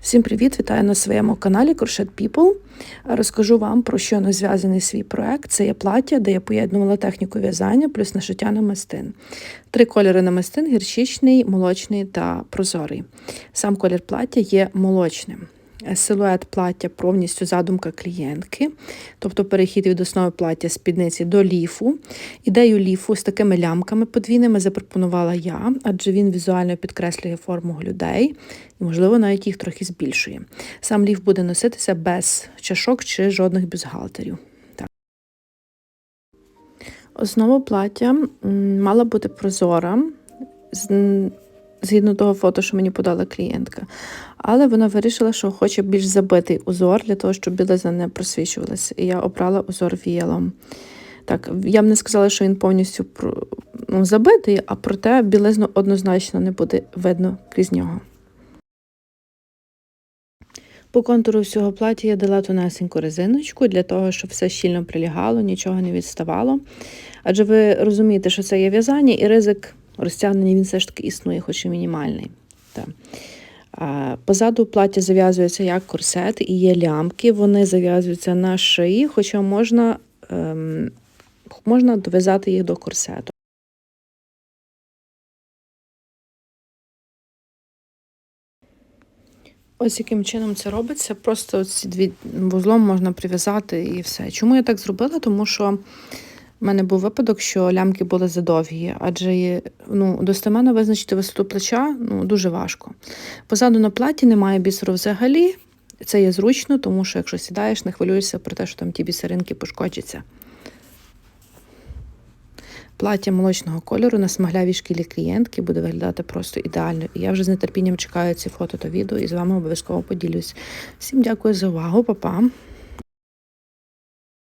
Всім привіт! Вітаю на своєму каналі Crochet People. Розкажу вам про щойно зв'язаний свій проект. Це є плаття, де я поєднувала техніку в'язання плюс нашиття намистин. Три кольори намистин гірчичний, молочний та прозорий. Сам колір плаття є молочним. Силует плаття повністю задумка клієнтки, тобто перехід від основи плаття спідниці до ліфу. Ідею ліфу з такими лямками подвійними запропонувала я, адже він візуально підкреслює форму людей і, можливо, навіть їх трохи збільшує. Сам ліф буде носитися без чашок чи жодних бюстгальтерів. Основа плаття мала бути прозора. Згідно того фото, що мені подала клієнтка. Але вона вирішила, що хоче більш забитий узор для того, щоб білизна не просвічувалася. І я обрала узор віялом. Так, я б не сказала, що він повністю ну, забитий, а проте білизну однозначно не буде видно крізь нього. По контуру всього плаття я дала тонесеньку резиночку для того, щоб все щільно прилягало, нічого не відставало. Адже ви розумієте, що це є в'язання і ризик розтягнення він все ж таки існує, хоч і мінімальний. Так. Позаду плаття зав'язується як корсет і є лямки, вони зав'язуються на шиї, хоча можна ем, можна дов'язати їх до корсету. Ось яким чином це робиться. Просто ці дві вузлом можна прив'язати і все. Чому я так зробила? Тому що у мене був випадок, що лямки були задовгі, адже ну, достеменно визначити висоту плеча ну, дуже важко. Позаду на платі немає бісеру взагалі. Це є зручно, тому що якщо сідаєш, не хвилюєшся про те, що там ті бісеринки пошкоджаться. Плаття молочного кольору на смаглявій шкілі клієнтки буде виглядати просто ідеально. І я вже з нетерпінням чекаю ці фото та відео і з вами обов'язково поділюсь. Всім дякую за увагу, па-па!